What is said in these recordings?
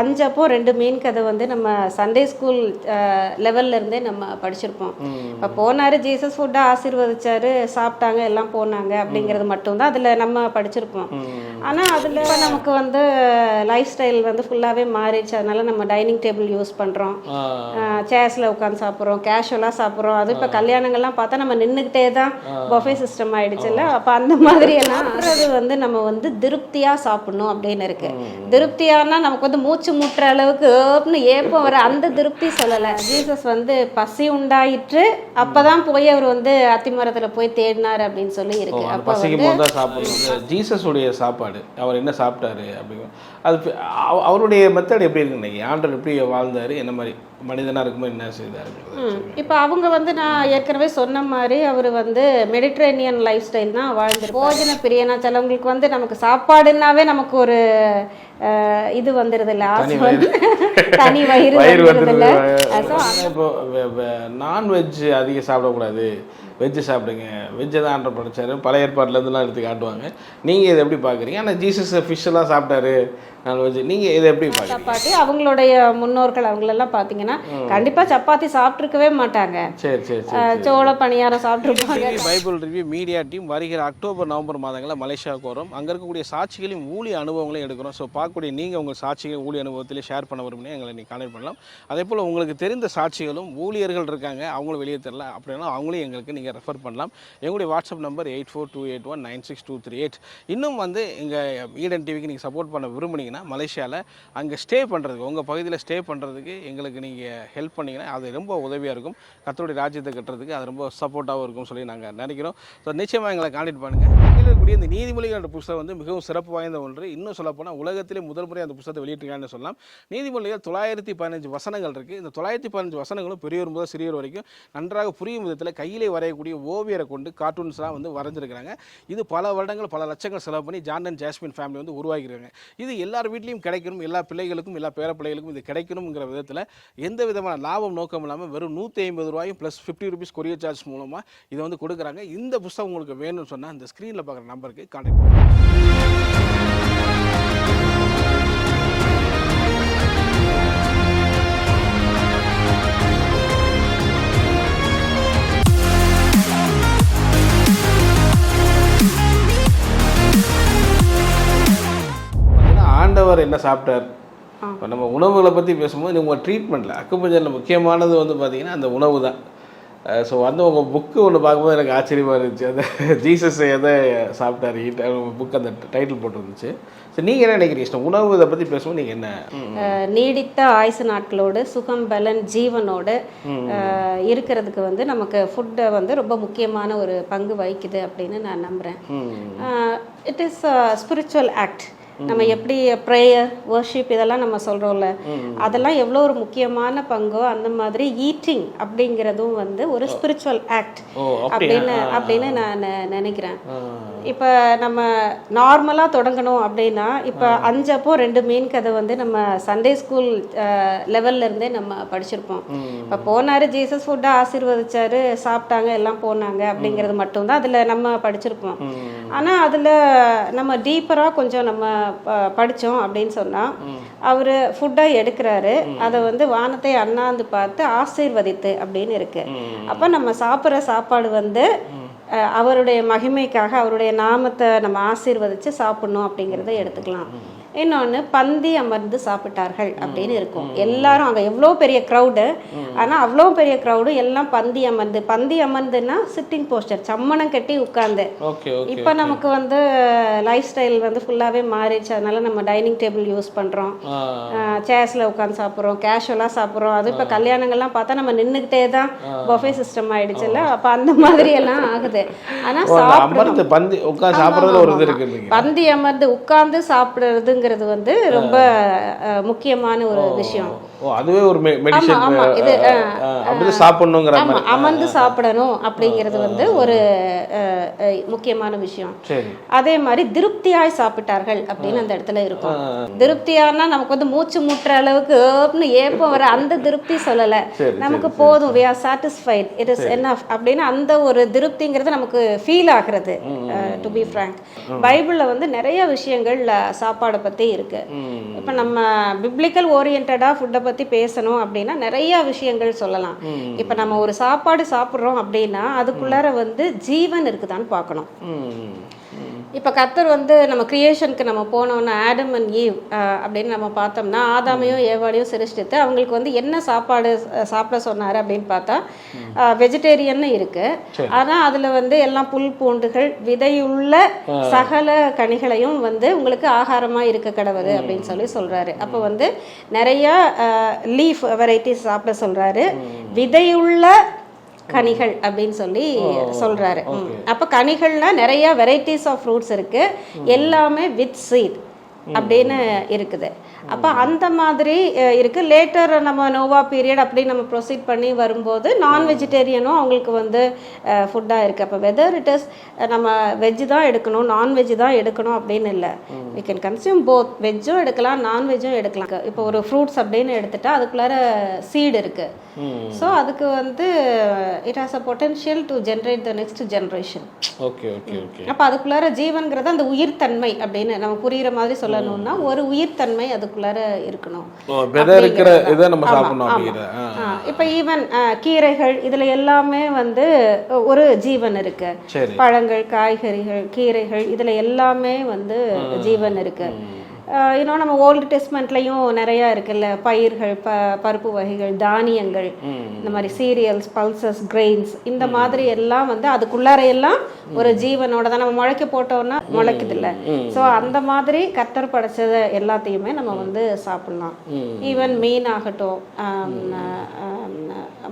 அஞ்சப்போ ரெண்டு மீன் கதை வந்து நம்ம சண்டே ஸ்கூல் லெவல்ல இருந்தே நம்ம படிச்சிருப்போம். இப்போ போனாரு ஜீசஸ் ஃபுட்டை ஆசீர்வதிச்சாரு சாப்பிட்டாங்க எல்லாம் போனாங்க அப்படிங்கிறது மட்டும்தான் அதுல நம்ம படிச்சிருப்போம். ஆனா அதுல நமக்கு வந்து லைஃப் ஸ்டைல் வந்து ஃபுல்லாவே மாறிடுச்சு. அதனால நம்ம டைனிங் டேபிள் யூஸ் பண்றோம். சேர்ஸ்ல உட்காந்து சாப்பிட்றோம் கேஷுவலாக சாப்பிட்றோம். அது இப்போ கல்யாணங்கள்லாம் பார்த்தா நம்ம நின்றுக்கிட்டே தான் பஃபே சிஸ்டம் ஆயிடுச்சுல்ல அப்போ அந்த மாதிரி எல்லாம் அது வந்து நம்ம வந்து திருப்தியா சாப்பிடணும் அப்படின்னு இருக்கு. திருப்தியானா நமக்கு வந்து மூச்சு முட்டுற அளவுக்கு ஏப்னு ஏப்பம் வர அந்த திருப்தி சொல்லலை. ஜீசஸ் வந்து பசி உண்டாயிற்று. அப்பதான் போய் அவர் வந்து அத்திமரத்துல போய் தேடினார் அப்படின்னு சொல்லி இருக்கு. அப்போ பசிக்கும் போது தான் சாப்பிடணும் ஜீசஸ் உடைய சாப்பாடு அவர் என்ன சாப்பிட்டாரு அப்படிங்கிற அது அவருடைய மெத்தட் எப்படி இருக்கு இன்னைக்கு? ஆண்டர் எப்படி வாழ்ந்தாரு? என்ன மாதிரி? மனிதனா இருக்கும்போது என்ன செய்தாரு இப்போ அவங்க வந்து நான் ஏற்கனவே சொன்ன மாதிரி அவர் வந்து மெடிட்ரேனியன் லைஃப் ஸ்டைல் தான் வாழ்ந்துரு போஜன பிரியனா சிலவங்களுக்கு வந்து நமக்கு சாப்பாடுனாவே நமக்கு ஒரு அஹ், இது வந்துடுது இல்லை ஆசை வந்து தனி வயிறு வயிறு வந்துடுது இல்லை இப்போ நான்வெஜ் அதிகம் சாப்பிடக்கூடாது. வெஜ்ஜு சாப்பிடுங்க. வெஜ்ஜை தான் ஆண்டர் படிச்சாரு. பழைய ஏற்பாடுலேருந்துலாம் எடுத்து காட்டுவாங்க. நீங்கள் இதை எப்படி பார்க்குறீங்க? ஆனால் ஜீசஸ் ஃபிஷ்ஷெல்லாம் சாப்பிட்டாரு. நான்வெஜ் நீங்கள் இதை எப்படி பார்க்குறீங்க? சப்பாத்தி. அவங்களுடைய முன்னோர்கள் அவங்களெல்லாம் பார்த்தீங்கன்னா கண்டிப்பா சப்பாத்தி சாப்பிட்ருக்கவே மாட்டாங்க. சரி சரி சரி சோள பணியாரம் சாப்பிட்ருப்பாங்க பைபிள் ரிவ்யூ மீடியா டீம் வருகிற அக்டோபர் நவம்பர் மாதங்களில் மலேசியாவுக்கு வரும். அங்கே இருக்கக்கூடிய சாட்சிகளையும் ஊழிய அனுபவங்களையும் எடுக்கிறோம். ஸோ பார்க்கக்கூடிய நீங்கள் உங்கள் சாட்சிகள் ஊழிய அனுபவத்திலே ஷேர் பண்ண விரும்பினா எங்களை நீங்கள் கான்டெக்ட் பண்ணலாம். அதே போல் உங்களுக்கு தெரிந்த சாட்சிகளும் ஊழியர்கள் இருக்காங்க. அவங்களும் வெளியே தெரியல. அப்படின்னா அவங்களையும் எங்களுக்கு நீங்கள் ரெஃபர் பண்ணலாம். எங்களுடைய WhatsApp number eight four two eight one nine six two three eight இன்னும் வந்து இங்கே ஈடன் டிவிக்கு நீங்கள் சப்போர்ட் பண்ண விரும்புனீங்கன்னா மலேசியாவில் அங்கே ஸ்டே பண்ணுறதுக்கு உங்கள் பகுதியில் ஸ்டே பண்ணுறதுக்கு எங்களுக்கு நீங்கள் ஹெல்ப் பண்ணீங்கன்னா அது ரொம்ப உதவியாக இருக்கும். கத்தருடைய ராஜ்யத்தை கட்டுறதுக்கு அது ரொம்ப சப்போர்ட்டாகவும் இருக்கும்னு சொல்லி நாங்கள் நினைக்கிறோம். ஸோ நிச்சயமாக எங்களை காண்டாக்ட் பண்ணுங்கள் இருக்கக்கூடிய இந்த நீதிமொழிகள் புத்தகம் வந்து மிகவும் சிறப்பு வாய்ந்த ஒன்று. இன்னும் சொல்லப்போனால் உலகத்திலே முதல் முறை அந்த புத்தகத்தை வெளியிட்டிருக்காங்கன்னு சொல்லலாம். நீதிமொழிகள் தொள்ளாயிரத்தி பதினஞ்சு வசனங்கள் இருக்குது இந்த தொள்ளாயிரத்தி பதினஞ்சு வசனங்களும் பெரியவர் முதல் சிறியவர் வரைக்கும் நன்றாக புரியும் விதத்தில் கையிலே வரைய வரையக்கூடிய ஓவியரை கொண்டு கார்ட்டூன்ஸ்லாம் வந்து வரைஞ்சிருக்கிறாங்க. இது பல வருடங்கள் பல லட்சங்கள் செலவு பண்ணி ஜான் அண்ட் ஜாஸ்மின் ஃபேமிலி வந்து உருவாகிருக்காங்க இது எல்லார் வீட்லேயும் கிடைக்கணும் எல்லா பிள்ளைகளுக்கும் எல்லா பேர பிள்ளைகளுக்கும் இது கிடைக்கணுங்கிற விதத்தில் எந்த விதமான லாபம் நோக்கம் இல்லாமல் வெறும் நூற்றி ஐம்பது ரூபாயும் plus fifty rupees courier charge மூலமாக இதை வந்து கொடுக்குறாங்க. இந்த புத்தகம் உங்களுக்கு வேணும்னு சொன்னால் இந்த ஸ்க்ரீனில் பார்க்குற நம்பருக்கு கான்டாக்ட் பண்ணுங்கள் ஆண்டவர் என்ன சாப்பிட்டார்? இப்போ நம்ம உணவுகளை பற்றி பேசும்போது உங்கள் ட்ரீட்மெண்ட்டில் அக்குப்பஞ்சரில் முக்கியமானது வந்து பார்த்தீங்கன்னா அந்த உணவு தான். ஸோ வந்து உங்கள் புக்கு ஒன்று பார்க்கும்போது எனக்கு ஆச்சரியமாக இருந்துச்சு. அந்த ஜீசஸ் எதை சாப்பிட்டாரு? புக் அந்த டைட்டில் போட்டிருந்துச்சு. ஸோ நீங்கள் என்ன நினைக்கிறீங்க? உணவு இதை பற்றி பேசும்போது நீங்கள் என்ன? நீடித்த ஆயுசு நாட்களோடு சுகம் பலன் ஜீவனோடு இருக்கிறதுக்கு வந்து நமக்கு ஃபுட்டை வந்து ரொம்ப முக்கியமான ஒரு பங்கு வகிக்குது அப்படின்னு நான் நம்புகிறேன் இட் இஸ் ஸ்பிரிச்சுவல் ஆக்ட் நம்ம எப்படி ப்ரேயர் வர்ஷிப் இதெல்லாம் நம்ம சொல்கிறோம்ல அதெல்லாம் எவ்வளோ ஒரு முக்கியமான பங்கோ அந்த மாதிரி ஈட்டிங் அப்படிங்கிறதும் வந்து ஒரு ஸ்பிரிச்சுவல் ஆக்ட் அப்படின்னு அப்படின்னு நான் நினைக்கிறேன். இப்போ நம்ம நார்மலாக தொடங்கணும் அப்படின்னா இப்போ அஞ்சப்போ ரெண்டு மீன் கதை வந்து நம்ம சண்டே ஸ்கூல் லெவல்ல இருந்தே நம்ம படிச்சிருப்போம். இப்போ போனாரு ஜீசஸ் ஃபுட்டை ஆசீர்வதிச்சாரு சாப்பிட்டாங்க எல்லாம் போனாங்க அப்படிங்கிறது மட்டும்தான் அதில் நம்ம படிச்சிருப்போம். ஆனால் அதில் நம்ம டீப்பராக கொஞ்சம் நம்ம ப- படிச்சோம் அப்படின்னு சொன்னால் அவர் ஃபுட்டை எடுக்கிறாரு. அதை வந்து வானத்தை அண்ணாந்து பார்த்து ஆசீர்வதித்து அப்படின்னு இருக்கு. அப்போ நம்ம சாப்பிட்ற சாப்பாடு வந்து அவருடைய மகிமைக்காக அவருடைய நாமத்தை நம்ம ஆசீர்வதிச்சு சாப்பிடணும் அப்படிங்கிறத எடுத்துக்கலாம். இன்னொன்று பந்தி அமர்ந்து சாப்பிட்டார்கள் அப்படின்னு இருக்கும். எல்லாரும் அங்கே எவ்வளோ பெரிய க்ரௌடு ஆனால் அவ்வளோ பெரிய க்ரௌடு எல்லாம் பந்தி அமர்ந்து பந்தி அமர்ந்துன்னா சிட்டிங் போஸ்டர் சம்மணம் கட்டி உட்கார்ந்து. இப்போ நமக்கு வந்து லைஃப் ஸ்டைல் வந்து ஃபுல்லாகவே மாறிடுச்சு. அதனால நம்ம டைனிங் டேபிள் யூஸ் பண்ணுறோம் சேர்ஸில் உட்காந்து சாப்பிட்றோம் கேஷுவலாக சாப்பிட்றோம். அது இப்போ கல்யாணங்கள்லாம் பார்த்தா நம்ம நின்றுக்கிட்டே தான் பஃபே சிஸ்டம் ஆயிடுச்சுல்ல அப்போ அந்த மாதிரி எல்லாம் ஆகுது. ஆனால் அமர்ந்து பந்தி உட்காந்து சாப்பிட்றதுல ஒரு இது இருக்கு பந்தி அமர்ந்து உட்கார்ந்து சாப்பிடுறதுங்கிறது வந்து ரொம்ப முக்கியமான ஒரு விஷயம். அதுவே ஒரு மெடிசன் அப்படி சாப்பிடணுங்கிற மாதிரி. அமர்ந்து சாப்பிடணும் அப்படிங்கிறது வந்து ஒரு முக்கியமான விஷயம். அதே மாதிரி திருப்தியாய் சாப்பிட்டார்கள் அப்படின்னு அந்த இடத்துல இருக்கும். திருப்தியானா நமக்கு வந்து மூச்சு முட்டுற அளவுக்கு ஏப்பம் வர அந்த திருப்தி சொல்லல. நமக்கு போதும். We are satisfied. It is enough அப்படின்னு அந்த ஒரு திருப்திங்கிறது நமக்கு ஃபீல் ஆகுறது டு பி ஃப்ரங்க் பைபிள்ல வந்து நிறைய விஷயங்கள் சாப்பாடை பத்தி இருக்கு. இப்போ நம்ம பிப்ளிக்கல் ஓரியன்டாக ஃபுட்டை பற்றி பேசணும் அப்படின்னா நிறைய விஷயங்கள் சொல்லலாம். இப்போ நம்ம ஒரு சாப்பாடு சாப்பிட்றோம் அப்படின்னா அதுக்குள்ளார வந்து ஜீவன் இருக்குதான்னு பார்க்கணும். இப்போ கத்தர் வந்து நம்ம கிரியேஷனுக்கு நம்ம போனோம்னா ஆடம் அண்ட் ஈவ் அப்படின்னு நம்ம பார்த்தோம்னா ஆதாமையும் ஏவாளையும் சிருஷ்டித்து அவங்களுக்கு வந்து என்ன சாப்பாடு சாப்பிட சொன்னார் அப்படின்னு பார்த்தா வெஜிடேரியன் இருக்கு. ஆனால் அதில் வந்து எல்லாம் புல் பூண்டுகள் விதையுள்ள சகல கனிகளையும் வந்து உங்களுக்கு ஆகாரமாக இருக்க கடவுது அப்படின்னு சொல்லி சொல்றாரு. அப்போ வந்து நிறைய லீஃப் வெரைட்டிஸ் சாப்பிட சொல்றாரு. விதையுள்ள கனிகள் அப்படின்னு சொல்லி சொல்றாரு. ம். அப்ப கனிகள்னா நிறைய வெரைட்டிஸ் ஆஃப் ஃப்ரூட்ஸ் இருக்கு. எல்லாமே வித் சீட் அப்படின்னு இருக்குது. அப்போ அந்த மாதிரி இருக்கு. லேட்டர் நம்ம நோவா பீரியட் அப்படி நம்ம ப்ரொசீட் பண்ணி வரும்போது நான் வெஜிடேரியனும் அவங்களுக்கு வந்து ஃபுட்டாக இருக்குது அப்போ வெதர் இட் இஸ் நம்ம வெஜ்ஜு தான் எடுக்கணும் நான்வெஜ் தான் எடுக்கணும் அப்படின்னு இல்லை. we கேன் கன்சியூம் போத் வெஜ்ஜும் எடுக்கலாம் நான்வெஜ்ஜும் எடுக்கலாம். இப்போ ஒரு ஃப்ரூட்ஸ் அப்படின்னு எடுத்துட்டா அதுக்குள்ளார சீடு இருக்கு. ஸோ அதுக்கு வந்து it has a potential to generate the next generation okay okay okay அப்போ அதுக்குள்ளார ஜீவன்கிறது அந்த உயிர்த்தன்மை அப்படின்னு நம்ம புரியுற மாதிரி சொல்லணும்னா ஒரு உயிர்த்தன்மை அதுக்குள்ளார இருக்கணும். இருக்கிற இதை நம்ம சாப்பிடணும். இப்போ ஈவன் கீரைகள் இதுல எல்லாமே வந்து ஒரு ஜீவன் இருக்கு. பழங்கள் காய்கறிகள் கீரைகள் இதுல எல்லாமே வந்து ஜீவன் இருக்கு. அஹ் இன்னும் நம்ம ஓல்டு டெஸ்ட்மெண்ட்லையும் நிறைய இருக்குல்ல பயிர்கள் ப பருப்பு வகைகள் தானியங்கள் இந்த மாதிரி சீரியல்ஸ் பல்சஸ் கிரெயின்ஸ் இந்த மாதிரி எல்லாம் வந்து அதுக்குள்ளார எல்லாம் ஒரு ஜீவனோட தான் நம்ம முளைக்க போட்டோம்னா முளைக்குது இல்ல ஸோ அந்த மாதிரி கத்தர் படைச்சத எல்லாத்தையுமே நம்ம வந்து சாப்பிடலாம். ஈவன் மீன் ஆகட்டும்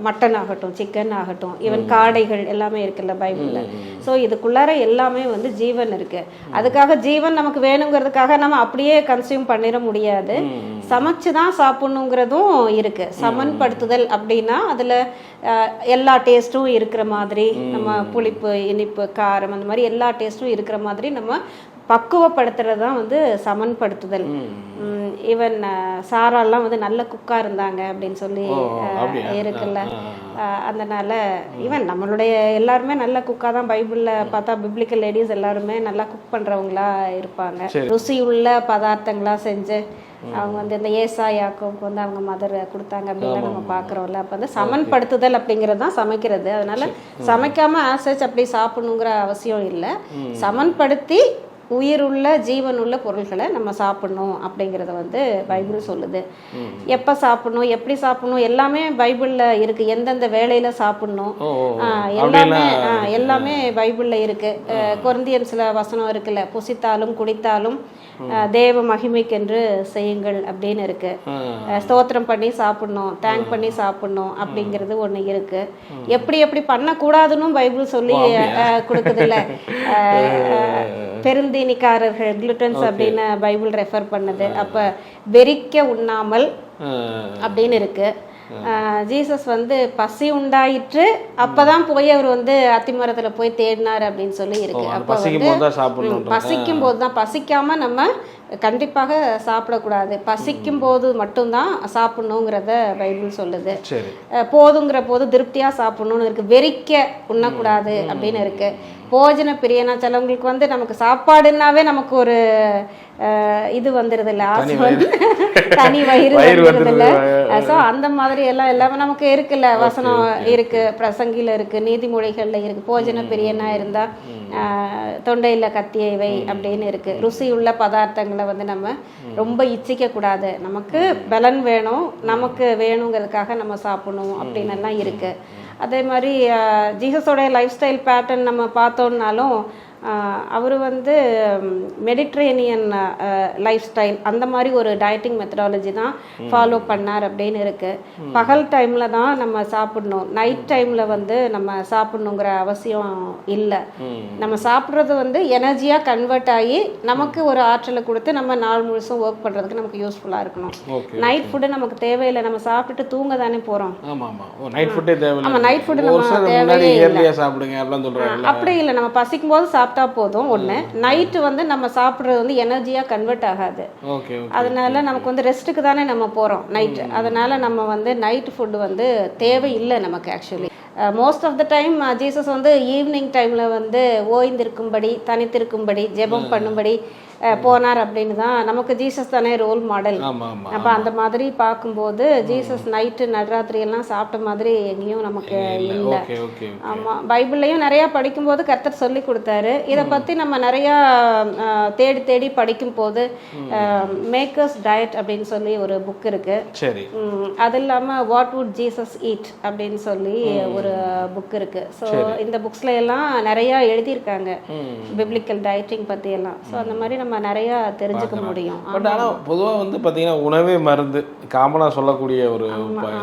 மட்டன் ஆகட்டும் சிக்கன் ஆகட்டும் ஈவன் காடைகள் எல்லாமே இருக்குல்ல பைபிளில். ஸோ இதுக்குள்ளார எல்லாமே வந்து ஜீவன் இருக்கு. அதுக்காக ஜீவன் நமக்கு வேணுங்கிறதுக்காக நம்ம அப்படியே கன்சியூம் பண்ணிட முடியாது. சமைச்சு தான் சாப்பிடணுங்கிறதும் இருக்கு. சமன்படுத்துதல் அப்படின்னா அதுல எல்லா டேஸ்ட்டும் இருக்கிற மாதிரி நம்ம புளிப்பு இனிப்பு காரம் அந்த மாதிரி எல்லா டேஸ்ட்டும் இருக்கிற மாதிரி நம்ம பக்குவப்படுத்துறது தான் வந்து சமன்படுத்துதல். ஈவன் சாராலாம் வந்து நல்ல குக்கா இருந்தாங்க அப்படின்னு சொல்லி? இருக்குல்ல. அதனால ஈவன் நம்மளுடைய எல்லாருமே நல்ல குக்கா தான் பைபிள்ல பார்த்தா பிப்ளிக்கல் லேடிஸ் எல்லாருமே நல்லா குக் பண்றவங்களா இருப்பாங்க. ருசியுள்ள பதார்த்தங்களா செஞ்சு அவங்க வந்து இந்த ஏசா யாக்கோவுக்கு வந்து அவங்க மதர் கொடுத்தாங்க அப்படின்லாம் நம்ம பார்க்குறோம்ல. அப்போ வந்து சமன்படுத்துதல் அப்படிங்கிறது தான் சமைக்கிறது. அதனால சமைக்காம ஆசைச்சு அப்படி சாப்பிடணுங்கிற அவசியம் இல்லை. சமன்படுத்தி உயிருள்ள ஜீவனுள்ள பொருள்களை நம்ம சாப்பிடணும் அப்படிங்கிறத வந்து பைபிள் சொல்லுது. எப்போ சாப்பிடணும் எப்படி சாப்பிடணும் எல்லாமே பைபிளில் இருக்கு. எந்தெந்த வேலையில சாப்பிடணும் எல்லாமே எல்லாமே பைபிளில் இருக்கு. அஹ், கொரிந்தியன்ஸ்ல வசனம் இருக்குல்ல புசித்தாலும் குடித்தாலும் தேவ மகிமைக்கென்று செய்யுங்கள் அப்படின்னு இருக்கு. ஸ்தோத்திரம் பண்ணி சாப்பிடணும் தேங்க் பண்ணி சாப்பிடணும் அப்படிங்கிறது ஒண்ணு இருக்கு. எப்படி எப்படி பண்ணக்கூடாதுன்னு பைபிள் சொல்லி கொடுக்குதுல்ல. பெருந்தீனிக்காரர்கள் குளுட்டன்ஸ் அப்படின்னு பைபிள் ரெஃபர் பண்ணுது. அப்ப வெறிக்க உண்ணாமல் அப்படின்னு இருக்கு. ஜீசஸ் வந்து பசி உண்டாயிற்று அப்பதான் போய் அவர் வந்து அத்திமரத்துல போய் தேடினார் அப்படின்னு சொல்லி இருக்கு. அப்ப பசிக்கும் வந்து பசிக்கும் போது தான் பசிக்காம நம்ம கண்டிப்பாக சாப்பிடக்கூடாது. பசிக்கும் போது மட்டும்தான் சாப்பிடணுங்கிறத பைபிள் சொல்லுது. போதுங்கிற போது திருப்தியா சாப்பிடணும்னு இருக்கு. வெறிக்க உண்ணக்கூடாது அப்படின்னு இருக்கு. போஜன பிரியனா சிலவங்களுக்கு வந்து நமக்கு சாப்பாடுனாவே நமக்கு ஒரு இது வந்துருது இல்ல ஆசை வந்து தனி வயிறு வந்துருது. இல்ல. ஸோ அந்த மாதிரி எல்லாம் எல்லாமே நமக்கு இருக்குல்ல. வசனம் இருக்கு. பிரசங்கில இருக்கு. நீதிமொழிகள்ல இருக்கு. போஜன பிரியனா இருந்தா தொண்டையில கத்தியை வை அப்படின்னு இருக்கு. ருசியுள்ள பதார்த்தங்களை வந்து நம்ம ரொம்ப இச்சிக்க கூடாது நமக்கு பலன் வேணும். நமக்கு வேணுங்கிறதுக்காக நம்ம சாப்பிடணும் அப்படின்னு எல்லாம் இருக்கு. அதே மாதிரி ஜீசஸோடைய லைஃப் ஸ்டைல் பேட்டர்ன் நம்ம பார்த்தோம்னாலும் அவர் வந்து மெடிட்ரேனியன் லைஃப் ஸ்டைல் அந்த மாதிரி ஒரு டயட்டிங் மெத்தடாலஜி தான் ஃபாலோ பண்ணார் அப்படின்னு இருக்கு. பகல் டைமில் தான் நம்ம சாப்பிடணும். நைட் டைமில் வந்து நம்ம சாப்பிடணுங்கிற அவசியம் இல்லை. நம்ம சாப்பிட்றது வந்து எனர்ஜியாக கன்வெர்ட் ஆகி நமக்கு ஒரு ஆற்றலை கொடுத்து நம்ம நாள் முழுசும் ஒர்க் பண்ணுறதுக்கு நமக்கு யூஸ்ஃபுல்லாக இருக்கணும். நைட் ஃபுட்டு நமக்கு தேவையில்லை. நம்ம சாப்பிட்டுட்டு தூங்க தானே போகிறோம் ஆமாம். ஆமாம் நைட் ஃபுட்டே தேவையில்லை. ஆமா, night food ஒரு நம்ம தேவையே இல்ல. அப்படி இல்லை. நம்ம பசிக்கும் போது சாப்பிட்டா போதும் ஒன்று நைட்டு வந்து நம்ம சாப்பிட்றது வந்து எனர்ஜியாக கன்வெர்ட் ஆகாது. அதனால நமக்கு வந்து ரெஸ்ட்டுக்கு தானே நம்ம போகிறோம் நைட்டு அதனால நம்ம வந்து நைட் ஃபுட்டு வந்து தேவையில்லை நமக்கு actually most of the time Jesus வந்து ஈவினிங் டைமில் வந்து ஓய்ந்திருக்கும்படி தனித்திருக்கும்படி ஜெபம் பண்ணும்படி போனார் அப்படின்னு தான் நமக்கு ஜீசஸ் தானே ரோல் மாடல் அப்போ அந்த மாதிரி பார்க்கும்போது ஜீசஸ் நைட்டு நடுராத்திரி எல்லாம் சாப்பிட்ட மாதிரி எங்கேயும் நமக்கு இல்லை ஆமாம் பைபிள்லையும் நிறையா படிக்கும்போது கர்த்தர் சொல்லி கொடுத்தாரு. இதை பற்றி நம்ம நிறையா தேடி தேடி படிக்கும்போது மேக்கர்ஸ் டயட் அப்படின்னு சொல்லி ஒரு புக் இருக்கு. அது இல்லாமல் வாட் வுட் ஜீசஸ் ஈட் அப்படின்னு சொல்லி ஒரு புக் இருக்கு. ஸோ இந்த புக்ஸ்ல எல்லாம் நிறையா எழுதியிருக்காங்க. பிப்ளிக்கல் டயட்டிங் பற்றி எல்லாம் ஸோ அந்த மாதிரி நம்ம நிறையா தெரிஞ்சுக்க முடியும். பட் ஆனால் பொதுவாக வந்து பார்த்தீங்கன்னா உணவே மருந்து காமனாக சொல்லக்கூடிய ஒரு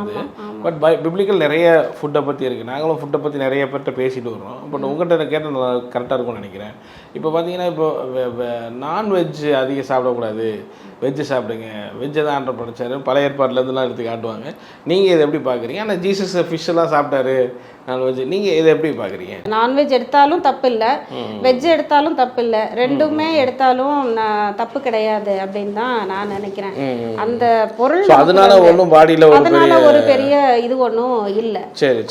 இது. பட் பை பிப்ளிக்கல் நிறைய ஃபுட்டை பற்றி இருக்குது நாங்களும் ஃபுட்டை பற்றி நிறைய பேர்கிட்ட பேசிட்டு வரோம் பட் உங்கள்கிட்ட கேட்டால் நல்லா கரெக்டாக இருக்கும்னு நினைக்கிறேன். இப்போ பார்த்தீங்கன்னா இப்போ நான்வெஜ் அதிகம் சாப்பிடக்கூடாது. வெஜ்ஜு சாப்பிடுங்க. வெஜ்ஜை தான் ஆண்டர் படிச்சாரு. பழைய ஏற்பாடுலேருந்துலாம் எடுத்து காட்டுவாங்க. நீங்கள் இதை எப்படி பார்க்குறீங்க ஆனால் ஜீசஸ் ஃபிஷ் எல்லாம் சாப்பிட்டாரு. நான்வெஜ் நீங்கள் இதை எப்படி பார்க்குறீங்க நான்வெஜ் எடுத்தாலும் தப்பு இல்லை வெஜ் எடுத்தாலும் தப்பு இல்லை ரெண்டுமே எடுத்தாலும் தப்பு கிடையாது அப்படின்னு தான் நான் நினைக்கிறேன். அந்த பொருள் அதனால ஒன்றும் பாடியில் ஒரு அதனால ஒரு பெரிய இது ஒன்றும் இல்லை.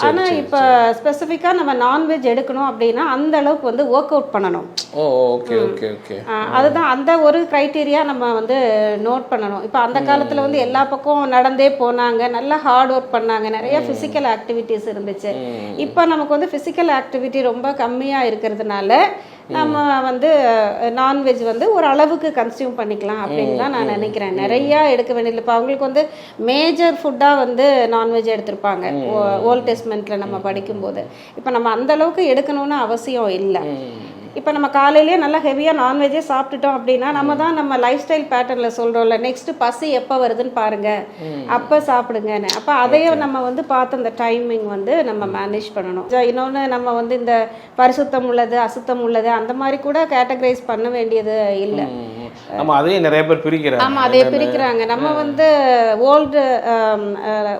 ஆனா இப்ப ஸ்பெசிஃபிக்கா நம்ம நான்வெஜ் எடுக்கணும் அப்படின்னா அந்த அளவுக்கு வந்து ஒர்க் அவுட் பண்ணணும். ஓகே ஓகே ஓகே அதுதான் அந்த ஒரு க்ரைட்டீரியா நம்ம வந்து நோட் பண்ணணும். இப்போ அந்த காலத்துல வந்து எல்லா பக்கம் நடந்தே போனாங்க. நல்லா ஹார்ட் ஒர்க் பண்ணாங்க. நிறைய ஃபிசிக்கல் ஆக்டிவிட்டீஸ் இருந்துச்சு. இப்போ நமக்கு வந்து ஃபிசிக்கல் ஆக்டிவிட்டி ரொம்ப கம்மியா இருக்கிறதுனால நம்ம வந்து நான்வெஜ் வந்து ஒரு அளவுக்கு கன்சியூம் பண்ணிக்கலாம் அப்படின்னு தான் நான் நினைக்கிறேன். நிறைய எடுக்க வேண்டியது இப்போ அவங்களுக்கு வந்து மேஜர் ஃபுட்டாக வந்து நான்வெஜ் எடுத்திருப்பாங்க. ஓல்ட் டெஸ்ட்மெண்ட்டில் நம்ம படிக்கும்போது. இப்போ நம்ம அந்த அளவுக்கு எடுக்கணும்னு அவசியம் இல்லை. இப்போ நம்ம காலையிலேயே நல்லா ஹெவியாக நான்வெஜ்ஜே சாப்பிட்டுட்டோம் அப்படின்னா நம்ம தான் நம்ம லைஃப் ஸ்டைல் பேட்டர்னில் சொல்கிறோம்ல நெக்ஸ்ட் பசி எப்போ வருதுன்னு பாருங்க. அப்போ சாப்பிடுங்கன்னு. அப்போ அதையே நம்ம வந்து பார்த்து அந்த டைமிங் வந்து நம்ம மேனேஜ் பண்ணணும். இன்னொன்று நம்ம வந்து இந்த பரிசுத்தம் உள்ளது அசுத்தம் உள்ளது அந்த மாதிரி கூட கேட்டகரைஸ் பண்ண வேண்டியது இல்லை. ஆமா அதையும் நிறைய பேர் பிரிக்கிறாங்க. ஆமாம் அதே பிரிக்கிறாங்க. நம்ம வந்து ஓல்டு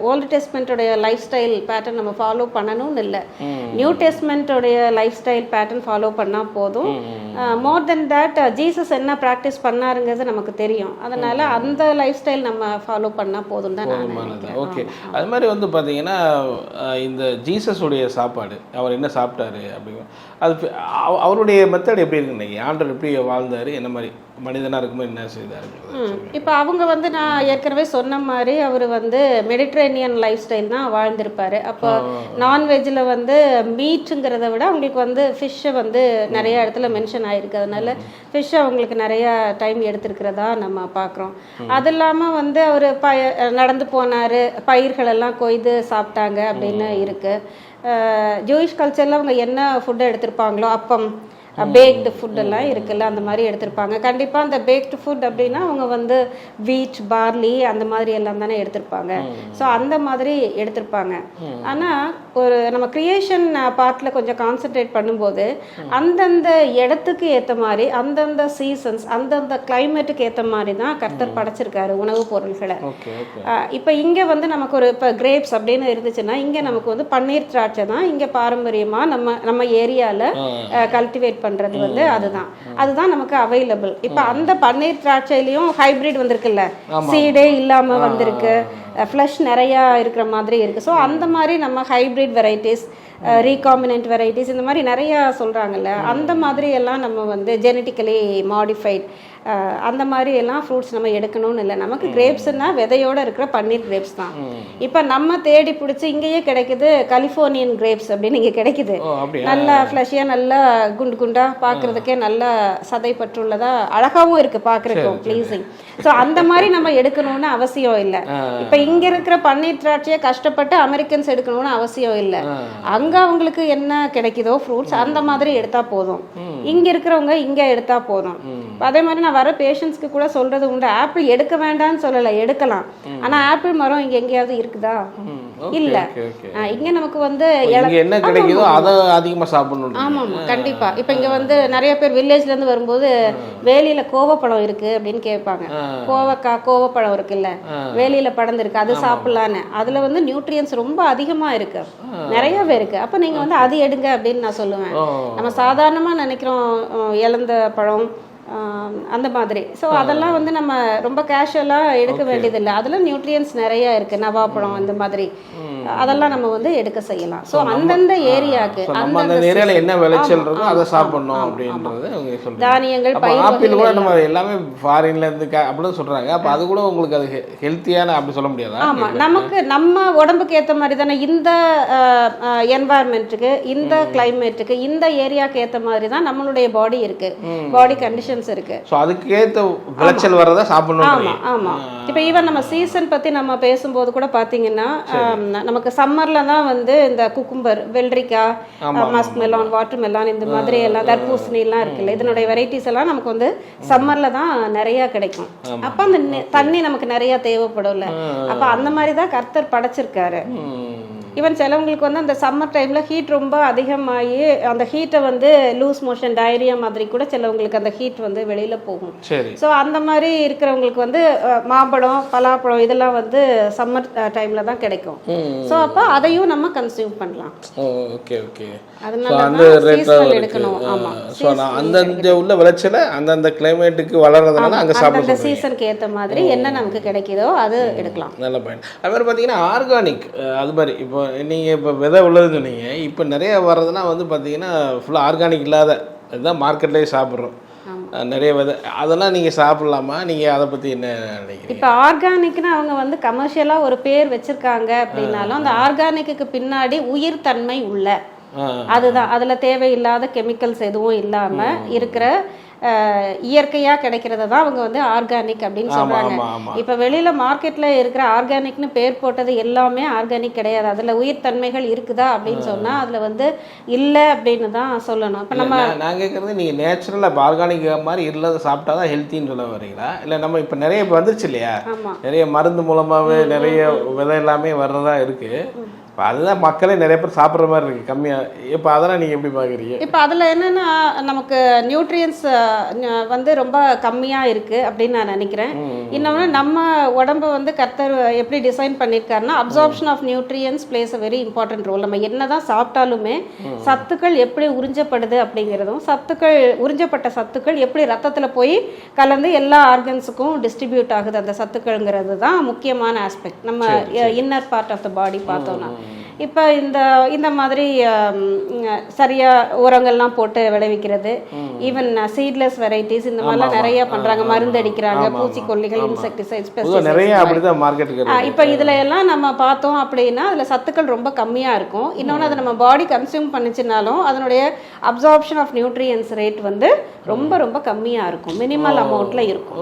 ஓல்டு டெஸ்ட்மெண்ட்டோடைய லைஃப் ஸ்டைல் பேட்டர்ன் நம்ம ஃபாலோ பண்ணணும்னு இல்லை. நியூ டெஸ்ட்மெண்ட்டோடைய லைஃப் ஸ்டைல் பேட்டர்ன் ஃபாலோ பண்ணால் போதும். மோர் தென் தட் ஜீசஸ் என்ன ப்ராக்டிஸ் பண்ணாருங்கிறது நமக்கு தெரியும். அதனால அந்த லைஃப் ஸ்டைல் நம்ம ஃபாலோ பண்ணால் போதும் தான் நான் ஓகே அது மாதிரி வந்து பார்த்தீங்கன்னா இந்த ஜீசஸுடைய சாப்பாடு அவர் என்ன சாப்பிட்டாரு அப்படிங்க அது அவருடைய மெத்தட் எப்படி இருக்கு இன்னைக்கு? ஆண்டர் எப்படி வாழ்ந்தாரு? என்ன மாதிரி? மனிதனா இருக்கும்போது என்ன செய்தாரு இப்போ அவங்க வந்து நான் ஏற்கனவே சொன்ன மாதிரி அவர் வந்து மெடிட்ரேனியன் லைஃப் ஸ்டைல் தான் வாழ்ந்திருப்பாரு. அப்போ நான்வெஜ்ஜில் வந்து மீட்டுங்கிறத விட அவங்களுக்கு வந்து ஃபிஷ்ஷை வந்து நிறைய இடத்துல மென்ஷன் ஆயிருக்கு. அதனால ஃபிஷ் அவங்களுக்கு நிறைய டைம் எடுத்திருக்கிறதா நம்ம பார்க்குறோம். அது இல்லாமல் வந்து அவர் ப நடந்து போனார் பயிர்களெல்லாம் கொய்து சாப்பிட்டாங்க அப்படின்னு இருக்கு. ஜூயிஷ் கல்ச்சரில் அவங்க என்ன ஃபுட்டு எடுத்திருப்பாங்களோ அப்பம் பேக்டு ஃபுட்டெல்லாம் இருக்குல்ல அந்த மாதிரி எடுத்திருப்பாங்க. கண்டிப்பாக அந்த பேக்டு ஃபுட் அப்படின்னா அவங்க வந்து வீட் பார்லி அந்த மாதிரி எல்லாம் தானே எடுத்திருப்பாங்க. ஸோ அந்த மாதிரி எடுத்திருப்பாங்க. ஆனால் ஒரு நம்ம கிரியேஷன் பார்ட்டில் கொஞ்சம் கான்சென்ட்ரேட் பண்ணும்போது அந்தந்த இடத்துக்கு ஏற்ற மாதிரி அந்தந்த சீசன்ஸ் அந்தந்த கிளைமேட்டுக்கு ஏற்ற மாதிரி தான் கர்த்தர் படைச்சிருக்காரு உணவுப் பொருள்களை. இப்போ இங்கே வந்து நமக்கு ஒரு இப்போ கிரேப்ஸ் அப்படின்னு இருந்துச்சுன்னா இங்கே நமக்கு வந்து பன்னீர் திராட்சை தான் இங்கே பாரம்பரியமாக நம்ம நம்ம ஏரியாவில் கல்டிவேட் பண்ணுறது வந்து அதுதான். அதுதான் நமக்கு அவைலபிள் இப்போ அந்த பன்னீர் திராட்சையிலையும் ஹைபிரிட் வந்திருக்குல்ல. சீடே இல்லாமல் வந்திருக்கு. ஃப்ளஷ் நிறையா இருக்கிற மாதிரி இருக்குது ஸோ அந்த மாதிரி நம்ம ஹைபிரிட் வெரைட்டிஸ் ரீகாம்பினன்ட் வெரைட்டிஸ் இந்த மாதிரி நிறையா சொல்கிறாங்கல்ல அந்த மாதிரி எல்லாம் நம்ம வந்து ஜெனட்டிக்கலி மாடிஃபைட் அந்த மாதிரி எல்லாம் ஃப்ரூட்ஸ் நம்ம எடுக்கணும்னு இல்லை. நமக்கு கிரேப்ஸ்னா விதையோட இருக்கிற பன்னீர் கிரேப்ஸ் தான். இப்போ நம்ம தேடி பிடிச்சி இங்கேயே கிடைக்குது கலிஃபோர்னியன் கிரேப்ஸ் அப்படின்னு இங்கே கிடைக்குது. நல்லா ஃப்ளஷியாக நல்லா குண்டு குண்டா பார்க்கறதுக்கே நல்லா சதை பற்றுள்ளதா அழகாவும் இருக்கு பார்க்கறதுக்கும் ப்ளீஸிங் ஸோ அந்த மாதிரி நம்ம எடுக்கணும்னு அவசியம் இல்லை. இப்போ இங்க இருக்கிற பன்னீர் திராட்சையை கஷ்டப்பட்டு அமெரிக்கன்ஸ் எடுக்கணும்னு அவசியம் இல்லை. அங்க அவங்களுக்கு என்ன கிடைக்குதோ ஃப்ரூட்ஸ் அந்த மாதிரி எடுத்தா போதும். இங்க இருக்கிறவங்க இங்க எடுத்தா போதும். அதே மாதிரி நான் வர பேஷண்ட்ஸ்க்கு கூட சொல்றது உண்டு. ஆப்பிள் எடுக்க வேண்டாம்னு சொல்லலை எடுக்கலாம். ஆனா ஆப்பிள் மரம் இங்க எங்கேயாவது இருக்குதா? இல்ல. இங்க நமக்கு வந்து என்ன கிடைக்குதோ அதை அதிகமா சாப்பிடணும் ஆமா ஆமா. கண்டிப்பா. இப்ப இங்க வந்து நிறைய பேர் வில்லேஜ்ல இருந்து வரும்போது வேலியில கோவப்பழம் இருக்கு அப்படின்னு கேட்பாங்க. கோவக்காய் கோவப்பழம் இருக்குல்ல. வேலியில படர்ந்துருக்கு அது சாப்பிடலான்னு. அதுல வந்து நியூட்ரியன்ஸ் ரொம்ப அதிகமா இருக்கு. நிறையவே இருக்கு. அப்ப நீங்க வந்து அது எடுங்க அப்படின்னு நான் சொல்லுவேன். நம்ம சாதாரணமா நினைக்கிறோம் இழந்த பழம் அந்த மாதிரி. ஸோ அதெல்லாம் வந்து நம்ம ரொம்ப கேஷுவலாக எடுக்க வேண்டியதில்லை. அதில் நியூட்ரியன்ஸ் நிறைய இருக்கு. நவாப்பழம் அந்த மாதிரி. அதெல்லாம் நம்ம வந்து எடுக்க செய்யலாம். ஸோ அந்தந்த ஏரியாவுக்கு அந்தந்த ஏரியால என்ன விளைச்சல் இருக்கோ அதை சாப்பிடணும் அப்படின்றது தானியங்கள் ஆப்பிள் கூட நம்ம எல்லாமே ஃபாரின்ல இருந்து அப்படின்னு சொல்றாங்க. அப்ப அது கூட உங்களுக்கு அது ஹெல்த்தியான அப்படி சொல்ல முடியாதா? ஆமா. நமக்கு நம்ம உடம்புக்கு ஏத்த மாதிரி தானே இந்த என்வாயர்மெண்ட்டுக்கு இந்த கிளைமேட்டுக்கு இந்த ஏரியாவுக்கு ஏத்த மாதிரி தான் நம்மளுடைய பாடி இருக்கு. பாடி கண்டிஷன்ஸ் இருக்கு. ஸோ அதுக்கு ஏத்த விளைச்சல் வர்றதை சாப்பிடணும் ஆமா ஆமா. இப்போ ஈவன் நம்ம சீசன் பத்தி நம்ம பேசும்போது கூட பாத்தீங்கன்னா நமக்கு சம்மர்ல தான் வந்து இந்த குக்கும்பர் வெள்ளரிக்காய் மஸ்க் மெலான் வாட்டர் மெலான் இந்த மாதிரி எல்லாம் தர்பூசணி எல்லாம் இருக்குல்ல இதனுடைய வெரைட்டிஸ் எல்லாம் நமக்கு வந்து சம்மர்ல தான் நிறைய கிடைக்கும். அப்ப அந்த தண்ணி நமக்கு நிறைய தேவைப்படும்ல. அப்ப அந்த மாதிரி தான் கர்த்தர் படைச்சிருக்காரு. ஈவன் சிலவங்களுக்கு வந்து அந்த சம்மர் டைம்ல ஹீட் ரொம்ப அதிகமாகி அந்த ஹீட்டை வந்து லூஸ் மோஷன் டயரியா மாதிரி கூட சிலவங்களுக்கு அந்த ஹீட் வந்து வெளியில போகும். ஸோ அந்த மாதிரி இருக்கிறவங்களுக்கு வந்து மாம்பழம் பலாப்பழம் இதெல்லாம் வந்து சம்மர் டைம்ல தான் கிடைக்கும். ஸோ அப்போ அதையும் நம்ம கன்சியூம் பண்ணலாம். ஓகே ஓகே அந்தந்த உள்ள விளைச்சலை அந்தந்த கிளைமேட்டுக்கு வளர்றதுனால அங்கே சாப்பிட சீசனுக்கு ஏத்த மாதிரி என்ன நமக்கு கிடைக்குதோ அது எடுக்கலாம். நல்ல பாயிண்ட் அது மாதிரி பார்த்தீங்கன்னா ஆர்கானிக் அது மாதிரி இப்போ நீங்கள் இப்போ விதை உள்ளதுன்னு சொன்னீங்க. இப்போ நிறைய வர்றதுனா வந்து பார்த்தீங்கன்னா ஃபுல்லாக ஆர்கானிக் இல்லாத இதுதான் மார்க்கெட்லேயே சாப்பிட்றோம். நிறைய விதை அதெல்லாம் நீங்கள் சாப்பிட்லாமா? நீங்கள் அதை பற்றி என்ன நினைக்கிறீங்க? இப்போ ஆர்கானிக்னு அவங்க வந்து கமர்ஷியலாக ஒரு பேர் வச்சிருக்காங்க அப்படின்னாலும் அந்த ஆர்கானிக்கு பின்னாடி உயிர் தன்மை உள்ள. அதுதான். அதுல தேவையில்லாத கெமிக்கல்ஸ் எதுவும் இல்லாம இருக்கிற அஹ், இயற்கையா கிடைக்கிறத தான் அவங்க வந்து ஆர்கானிக் அப்படின்னு ஆமாம் இப்ப வெளியில மார்க்கெட்ல இருக்கிற ஆர்கானிக்னு பேர் போட்டது எல்லாமே ஆர்கானிக் கிடையாது. அதுல உயிர் தன்மைகள் இருக்குதா அப்படின்னு சொன்னா அதுல வந்து இல்ல அப்படின்னு தான் சொல்லணும். இப்ப நம்ம நான் கேட்குறது நீங்கள் நேச்சுரலாக ஆர்கானிக் மாதிரி இல்லாத சாப்பிட்டா தான் ஹெல்த்தின்னு சொல்ல வரீங்களா இல்லை நம்ம இப்போ நிறைய வந்துருச்சு இல்லையா? நிறைய மருந்து மூலமாகவே நிறைய விதை எல்லாமே வர்றதா இருக்குது இப்போ அதுதான் மக்களே நிறைய பேர் சாப்பிட்ற மாதிரி இருக்குது கம்மியாக இப்போ அதெல்லாம் நீங்கள் எப்படி பார்க்குறீங்க இப்போ அதில் என்னன்னா நமக்கு நியூட்ரியன்ஸ் வந்து ரொம்ப கம்மியாக இருக்கு அப்படின்னு நான் நினைக்கிறேன். இன்னொன்று நம்ம உடம்ப வந்து கர்த்தர் எப்படி டிசைன் பண்ணியிருக்காருன்னா absorption of nutrients plays a very important role நம்ம என்னதான் சாப்பிட்டாலுமே சத்துக்கள் எப்படி உறிஞ்சப்படுது அப்படிங்கிறதும் சத்துக்கள் உறிஞ்சப்பட்ட சத்துக்கள் எப்படி ரத்தத்தில் போய் கலந்து எல்லா ஆர்கன்ஸுக்கும் டிஸ்ட்ரிபியூட் ஆகுது அந்த சத்துக்கள்ங்கிறது தான் முக்கியமான ஆஸ்பெக்ட் நம்ம inner part of the body பார்த்தோம்னா. இப்போ இந்த இந்த மாதிரி ஆம், சரியா உரங்கள்லாம் போட்டு விளைவிக்கிறது. ஈவன் சீட்லெஸ் வெரைட்டிஸ் இந்த மாதிரிலாம் நிறைய பண்றாங்க. மருந்து அடிக்கிறாங்க. பூச்சிக்கொல்லிகள் இன்செக்டிசைட்ஸ் நிறைய அப்படி தான் மார்க்கெட்டுக்கு இப்போ இதுல எல்லாம் நம்ம பார்த்தோம் அப்படின்னா அதுல சத்துக்கள் ரொம்ப கம்மியா இருக்கும். இன்னொன்று அதை நம்ம பாடி கன்சியூம் பண்ணிச்சுனாலும் அதனுடைய அப்சார்ப்ஷன் ஆஃப் நியூட்ரியன்ஸ் ரேட் வந்து ரொம்ப ரொம்ப கம்மியா இருக்கும். மினிமல் அமௌண்ட்ல இருக்கும்.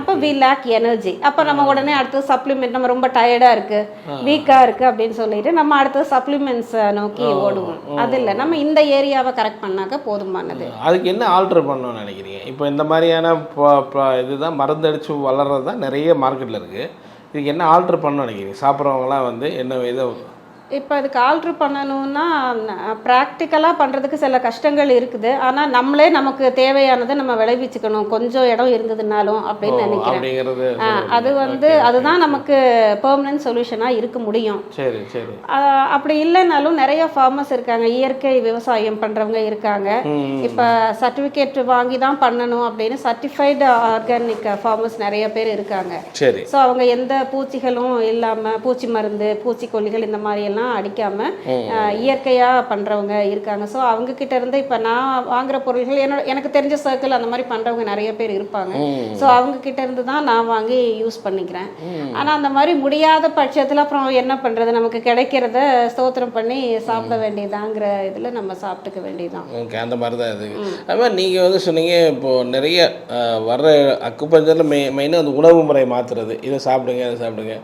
அப்போ வி லேக் எனர்ஜி அப்போ நம்ம உடனே அடுத்து சப்ளிமெண்ட் நம்ம ரொம்ப டயர்டா இருக்கு வீக்கா இருக்கு அப்படின்னு சொல்லிட்டு நம்ம அடுத்து சப்ளிமெண்ட்ஸ் நோக்கி ஓடுவோம். அது இல்லை நம்ம இந்த ஏரியாவை கரெக்ட் பண்ணாக்க போதுமானது. அதுக்கு என்ன ஆல்டர் பண்ணணும்னு நினைக்கிறீங்க? இப்போ இந்த மாதிரியான இதுதான் மருந்தடிச்சு வளர்றது தான் நிறைய மார்க்கெட்டில் இருக்குது இதுக்கு என்ன ஆல்டர் பண்ணணும்னு நினைக்கிறீங்க? சாப்பிட்றவங்களாம் வந்து என்ன இதை இப்போ அதுக்கு ஆல்ட்ரு பண்ணணும்னா ப்ராக்டிக்கலாக பண்ணுறதுக்கு சில கஷ்டங்கள் இருக்குது. ஆனால் நம்மளே நமக்கு தேவையானதை நம்ம விளைவிச்சுக்கணும். கொஞ்சம் இடம் இருந்ததுனாலும் அப்படின்னு நினைக்கிறேன். அது வந்து அதுதான் நமக்கு பெர்மனன்ட் சொல்யூஷனாக இருக்க முடியும். சரி சரி. அப்படி இல்லைனாலும் நிறைய ஃபார்மர்ஸ் இருக்காங்க. இயற்கை விவசாயம் பண்றவங்க இருக்காங்க. இப்போ சர்டிஃபிகேட் வாங்கி தான் பண்ணணும் அப்படின்னு சர்டிஃபைடு ஆர்கானிக் ஃபார்மர்ஸ் நிறைய பேர் இருக்காங்க. சரி. ஸோ அவங்க எந்த பூச்சிகளும் இல்லாம பூச்சி மருந்து பூச்சிக்கொல்லிகள் இந்த மாதிரி எல்லாம் எல்லாம் அடிக்காம அஹ், இயற்கையா பண்றவங்க இருக்காங்க. ஸோ அவங்க கிட்ட இருந்து இப்ப நான் வாங்குற பொருள்கள் என்னோட எனக்கு தெரிஞ்ச சர்க்கிள் அந்த மாதிரி பண்றவங்க நிறைய பேர் இருப்பாங்க. ஸோ அவங்க கிட்ட இருந்து தான் நான் வாங்கி யூஸ் பண்ணிக்கிறேன். ஆனா அந்த மாதிரி முடியாத பட்சத்துல அப்புறம் என்ன பண்றது? நமக்கு கிடைக்கிறத ஸ்தோத்திரம் பண்ணி சாப்பிட வேண்டியதாங்கிற இதுல நம்ம சாப்பிட்டுக்க வேண்டியதுதான். ஓகே அந்த மாதிரி தான் இது அது மாதிரி நீங்கள் வந்து சொன்னீங்க இப்போது நிறைய வர்ற அக்குப்பஞ்சரில் மெய் மெயினாக அந்த உணவு முறை மாற்றுறது இதை சாப்பிடுங்க இதை சாப்பிடுங்க.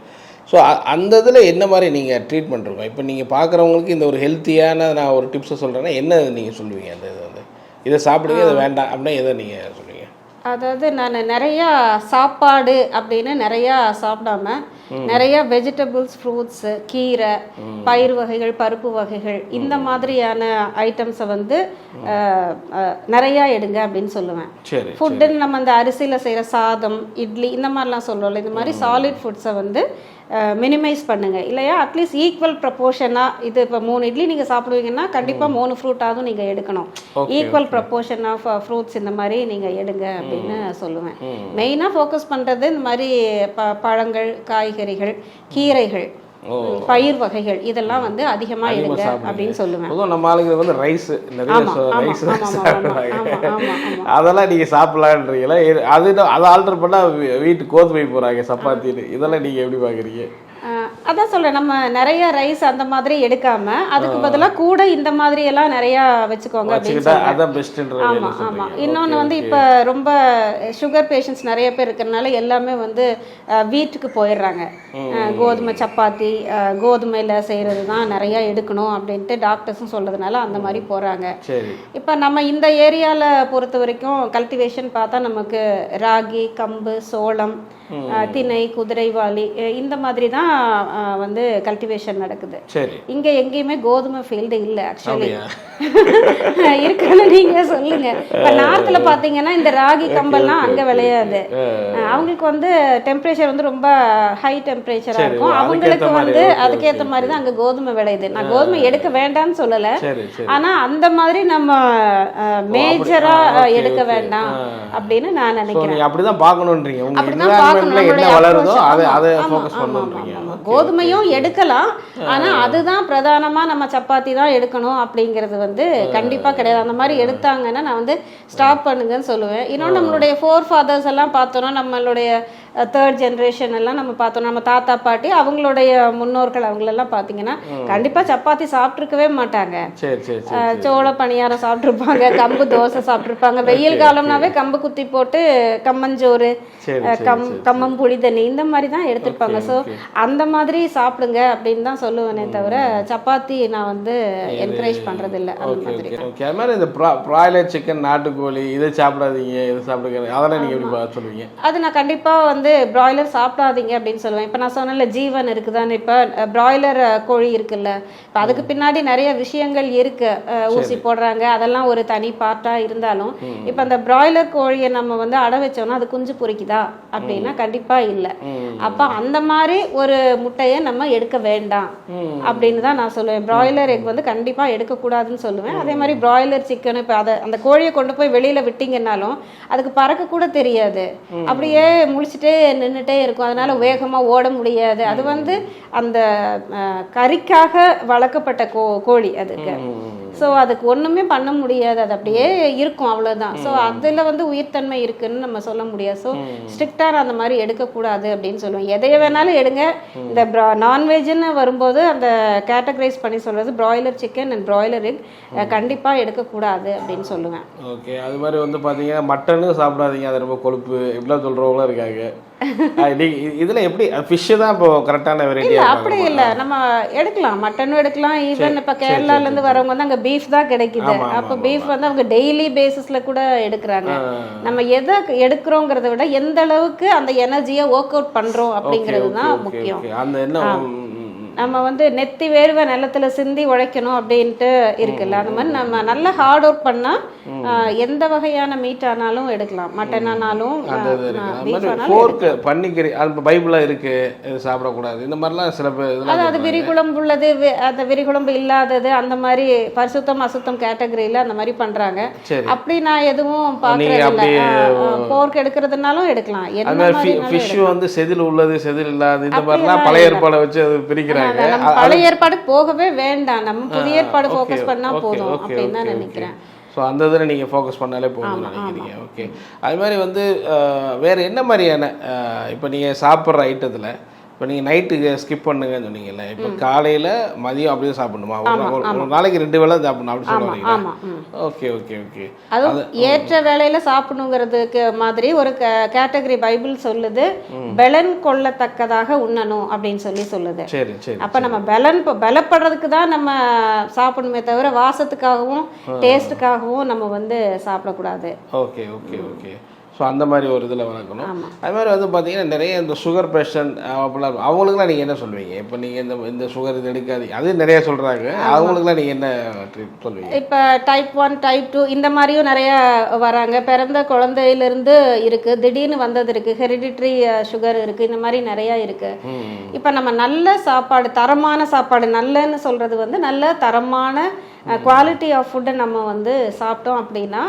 ஸோ அந்த இதில் என்ன மாதிரி நீங்கள் ட்ரீட்மெண்ட் இருக்கும்? இப்போ நீங்கள் பார்க்குறவங்களுக்கு இந்த ஒரு ஹெல்த்தியான நான் ஒரு டிப்ஸை சொல்கிறேன்னா என்ன நீங்கள் சொல்லுவீங்க? அந்த இது வந்து? இதை சாப்பிடுங்க இதை வேண்டாம் அப்படின்னா எதை நீங்கள் சொல்லுவீங்க? அதாவது நான் நிறையா சாப்பாடு அப்படின்னு நிறையா சாப்பிடாம நிறைய வெஜிடபிள்ஸ் ஃப்ரூட்ஸு கீரை பயிர் வகைகள் பருப்பு வகைகள் இந்த மாதிரியான ஐட்டம்ஸை வந்து நிறையா எடுங்க அப்படின்னு சொல்லுவேன். ஃபுட்டுன்னு நம்ம அந்த அரிசியில் செய்கிற சாதம் இட்லி இந்த மாதிரிலாம் சொல்லுவோம்ல இந்த மாதிரி சாலிட் ஃபுட்ஸை வந்து மினிமைஸ் பண்ணுங்க. இல்லையா? அட்லீஸ்ட் ஈக்குவல் ப்ரப்போர்ஷனாக இது இப்போ மூணு இட்லி நீங்கள் சாப்பிடுவீங்கன்னா கண்டிப்பாக மூணு ஃப்ரூட்டாகவும் நீங்கள் எடுக்கணும். ஈக்குவல் ப்ரப்போர்ஷன் ஆஃப் ஃப்ரூட்ஸ் இந்த மாதிரி நீங்கள் எடுங்க அப்படின்னு சொல்லுவேன். மெயினாக ஃபோக்கஸ் பண்ணுறது இந்த மாதிரி ப பழங்கள் காய்கறிகள் கீரைகள். பயிர் வகைகள் இதெல்லாம் வந்து அதிகமாக எடுங்க அப்படின்னு சொல்லுவேன். நம்ம ஆளுங்க வந்து ரைஸ் ரைஸ். அதெல்லாம் நீங்கள் சாப்பிட்லான்றீங்களா? அது அதை ஆல்டர் பண்ணால் வீட்டு கோதுமை போகிறாங்க சப்பாத்தின்னு. இதெல்லாம் நீங்கள் எப்படி பார்க்குறீங்க ஆஹ் அதான் சொல்றேன் நம்ம நிறைய ரைஸ் அந்த மாதிரி எடுக்காம அதுக்கு பதிலா கூட இந்த மாதிரி எல்லாம் நிறைய வச்சுக்கோங்க அப்படின்னு வச்சுக்கிட்டா சொல்றேன். அதான் பெஸ்ட்டுன்ற ஆமா ஆமா. இன்னொன்னு வந்து இப்ப ரொம்ப சுகர் பேஷண்ட்ஸ் நிறைய பேர் இருக்கறனால எல்லாமே வந்து வீட்டுக்கு போயிடுறாங்க. கோதுமை சப்பாத்தி கோதுமையில செய்யறது தான் நிறைய எடுக்கணும் அப்படின்ட்டு டாக்டர்ஸும் சொல்றதுனால அந்த மாதிரி போறாங்க. சரி. இப்போ நம்ம இந்த ஏரியாவில் பொறுத்த வரைக்கும் கல்டிவேஷன் பார்த்தா நமக்கு ராகி கம்பு சோளம் திணை குதிரைவாலி அஹ், இந்த மாதிரி தான் வந்து கல்டிவேஷன் நடக்குது. இங்க எங்கேயுமே கோதுமை ஃபீல்டு இல்ல ஆக்சுவலி? இருக்குன்னு நீங்க சொல்லுங்க. இப்ப நார்த்ல பாத்தீங்கன்னா இந்த ராகி கம்பெல்லாம் அங்க விளையாது. அவங்களுக்கு வந்து டெம்பரேச்சர் வந்து ரொம்ப ஹை டெம்பரேச்சரா சரி, இருக்கும். அவங்களுக்கு வந்து அதுக்கேத்த மாதிரி தான் அங்க கோதுமை விளையுது. நான் கோதுமை எடுக்க வேண்டாம்னு சொல்லல. ஆனா அந்த மாதிரி நம்ம மேஜரா எடுக்க. வேண்டாம். அப்படின்னு நான் நினைக்கிறேன் நீங்கள் அப்படி தான் பார்க்கணுன்றீங்க. உங்கள் அப்படிதான் என்விரான்மெண்ட்டில் என்ன வளருதோ. அதை அதை ஃபோக்கஸ். கோதுமையும் எடுக்கலாம். ஆனா அதுதான் பிரதானமா நம்ம சப்பாத்தி தான் எடுக்கணும் அப்படிங்கிறது வந்து கண்டிப்பா கிடையாது. அந்த மாதிரி எடுத்தாங்கன்னா நான் வந்து ஸ்டாப் பண்ணுங்கன்னு சொல்லுவேன். இன்னொன்று நம்மளுடைய ஃபோர் ஃபாதர்ஸ் எல்லாம் பார்த்தோம்னா நம்மளுடைய தேர்ட் ஜென்ரேஷன் எல்லாம் நம்ம பார்த்தோம். நம்ம தாத்தா பாட்டி அவங்களுடைய முன்னோர்கள் அவங்களெல்லாம் பார்த்தீங்கன்னா கண்டிப்பா சப்பாத்தி சாப்பிட்ருக்கவே மாட்டாங்க. சோள பணியாரம் சாப்பிட்ருப்பாங்க கம்பு தோசை சாப்பிட்ருப்பாங்க வெயில் காலம்னாவே கம்பு குத்தி போட்டு கம்மஞ்சோறு கம் கம்மம் புளி தண்ணி இந்த மாதிரி தான் எடுத்திருப்பாங்க. ஸோ அந்த மாதிரி சாப்பிடுங்க அப்படின்னு தான் சொல்லுவேனே தவிர சப்பாத்தி நான் வந்து என்கரேஜ் பண்றது இல்ல அந்த மாதிரி. ஓகே. அது மாதிரி இந்த ப்ரா ப்ராய்லர் சிக்கன் நாட்டுக்கோழி இதை சாப்பிடாதீங்க இதை சாப்பிடுங்க. அதெல்லாம் நீங்கள் எப்படி சொல்லுவீங்க? அது நான் கண்டிப்பா வந்து பிராய்லர் சாப்பிடாதீங்க அப்படின்னு சொல்லுவேன். இப்போ நான் சொன்னேன்ல ஜீவன் இருக்குதான்னு. இப்போ பிராய்லர் கோழி இருக்குல்ல. இப்போ அதுக்கு பின்னாடி நிறைய விஷயங்கள் இருக்கு. ஊசி போடுறாங்க. அதெல்லாம் ஒரு தனி பார்ட்டா இருந்தாலும் இப்போ அந்த பிராய்லர் கோழியை நம்ம வந்து அடை வச்சோம்னா அது குஞ்சு பொரிக்குதா அப்படின்னா கண்டிப்பா இல்லை. அப்போ அந்த மாதிரி ஒரு முட்டையை நம்ம எடுக்க வேண்டாம். அப்படின்னு தான் நான் சொல்லுவேன். பிராய்லர் எக் வந்து கண்டிப்பா எடுக்கக்கூடாதுன்னு சொல்லுவேன். அதே மாதிரி பிராய்லர் சிக்கன் இப்போ அதை அந்த கோழியை கொண்டு போய் வெளியில விட்டீங்கன்னாலும் அதுக்கு பறக்க கூட தெரியாது. அப்படியே முழிச்சிட்டே நின்றுட்டே இருக்கும். அதனால வேகமா ஓட முடியாது. அது வந்து அந்த கறிக்காக வளர்க்கப்பட்ட கோ கோழி அதுக்கு. ஸோ அதுக்கு ஒண்ணுமே பண்ண முடியாது. அது அப்படியே இருக்கும் அவ்வளவுதான். ஸோ அதுல வந்து உயிர்த்தன்மை இருக்குன்னு நம்ம சொல்ல முடியாது. ஸோ ஸ்ட்ரிக்டாக அந்த மாதிரி எடுக்கக்கூடாது அப்படின்னு சொல்லுவேன் எதைய வேணாலும் எடுங்க. இந்த நான்வெஜ்னு வரும்போது அந்த கேட்டகரைஸ் பண்ணி சொல்றது broiler chicken and broiler egg கண்டிப்பாக எடுக்கக்கூடாது அப்படின்னு சொல்லுவேன். ஓகே அது மாதிரி வந்து பார்த்தீங்கன்னா மட்டனும் சாப்பிடாதீங்க. அது ரொம்ப கொழுப்பு. இப்படிலாம் சொல்கிறவங்களும் இருக்காங்க. இதுல எப்படி ஃபிஷ்ஷு தான் இப்போ கரெக்டான வெரைட்டி அப்படி இல்ல. நம்ம எடுக்கலாம். மட்டனும் எடுக்கலாம். ஈவன் இப்ப கேரளால இருந்து வரவங்க வந்து அங்க பீஃப் தான் கிடைக்குது. அப்ப பீஃப் வந்து அவங்க டெய்லி பேசிஸ்ல கூட எடுக்கிறாங்க. நம்ம எதை எடுக்கிறோங்கிறத விட எந்த அளவுக்கு அந்த எனர்ஜியை ஒர்க் அவுட் பண்றோம் அப்படிங்கிறது தான் முக்கியம். அந்த என்ன. நம்ம வந்து நெத்தி வேர்வை நிலத்துல சிந்தி உழைக்கணும் அப்படின்ட்டு இருக்குல்ல. அந்த மாதிரி நம்ம நல்லா ஹார்ட் ஒர்க் பண்ணா ஆஹ், எந்த வகையான மீட் ஆனாலும் எடுக்கலாம். மட்டன் ஆனாலும் போர்க்கு பன்னிக்கறி அது பைபிளாக சாப்பிடக்கூடாது. இந்த மாதிரிலாம் சில பேர் அதாவது விரிகுளம்பு உள்ளது அந்த விரிகுளம்பு இல்லாதது அந்த மாதிரி பரிசுத்தம் அசுத்தம் கேட்டகரியில அந்த மாதிரி பண்றாங்க. அப்படி நான் எதுவும் இல்ல. போர்க் எடுக்கிறதுனாலும் எடுக்கலாம். அது என்ன ஃபிஷ்ஷு வந்து செதில் உள்ளது செதில் இல்லாது இந்த மாதிரிலாம் பழைய. ஏற்பாடை வச்சு அது பிரிக்கிறாங்க. நம்ம பழைய ஏற்பாடு போகவே வேண்டாம். நம்ம புதிய ஏற்பாடு ஃபோக்கஸ் பண்ணா போதும். அப்படின்னு தான். நினைக்கிறேன். ஸோ அந்த இதில் நீங்கள் ஃபோக்கஸ் பண்ணாலே போதும்னு நினைக்கிறீங்க. ஓகே. அது மாதிரி வந்து வேற என்ன மாதிரியான இப்போ நீங்கள் சாப்பிட்ற ஐட்டத்தில் இப்போ நீங்கள் நைட்டுக்கு ஸ்கிப் பண்ணுங்கன்னு சொன்னீங்கல்ல இப்போ காலையில் மதியம் அப்படியே சாப்பிடணுமா? ஒரு- நாளைக்கு ரெண்டு வேளை சாப்பிடணும் அப்படி சொல்ல வரீங்களா ஆமா ம். Okay okay okay. அதுவும் ஏற்ற வேளையில சாப்பிடணுங்கிறதுக்கு மாதிரி ஒரு கேட்டகரி பைபிள் சொல்லுது பெலன் கொள்ளத்தக்கதாக உண்ணணும் அப்படின்னு சொல்லி சொல்லுது. சரி சரி அப்ப நம்ம பலன் இப்போ பலப்படுறதுக்கு தான் நம்ம சாப்பிடணுமே தவிர வாசத்துக்காகவும் டேஸ்ட்டுக்காகவும் நம்ம வந்து சாப்பிடக்கூடாது. Okay okay okay. ஸோ அந்த மாதிரி ஒரு இதில் வளர்க்கணும். அது மாதிரி வந்து பார்த்தீங்கன்னா நிறைய இந்த சுகர் பேஷண்ட் அப்படிலாம். அவங்களுக்குலாம் நீங்கள் என்ன சொல்லுவீங்க இப்போ நீங்கள் இந்த இந்த சுகர் இது எடுக்காதீங்க அது நிறைய சொல்கிறாங்க அவங்களுக்குலாம் நீங்கள் என்ன ட்ரீட் சொல்லுவீங்க இப்போ டைப் ஒன் டைப் டூ இந்த மாதிரியும் நிறைய வராங்க. பிறந்த குழந்தையிலிருந்து இருக்கு. திடீர்னு வந்தது இருக்கு. ஹெரிடிட்ரி சுகர் இருக்கு. இந்த மாதிரி நிறைய இருக்கு. ம். இப்போ நம்ம நல்ல சாப்பாடு தரமான சாப்பாடு நல்லன்னு சொல்றது வந்து நல்ல தரமான குவாலிட்டி ஆஃப் ஃபுட்டை நம்ம வந்து சாப்பிட்டோம் அப்படின்னா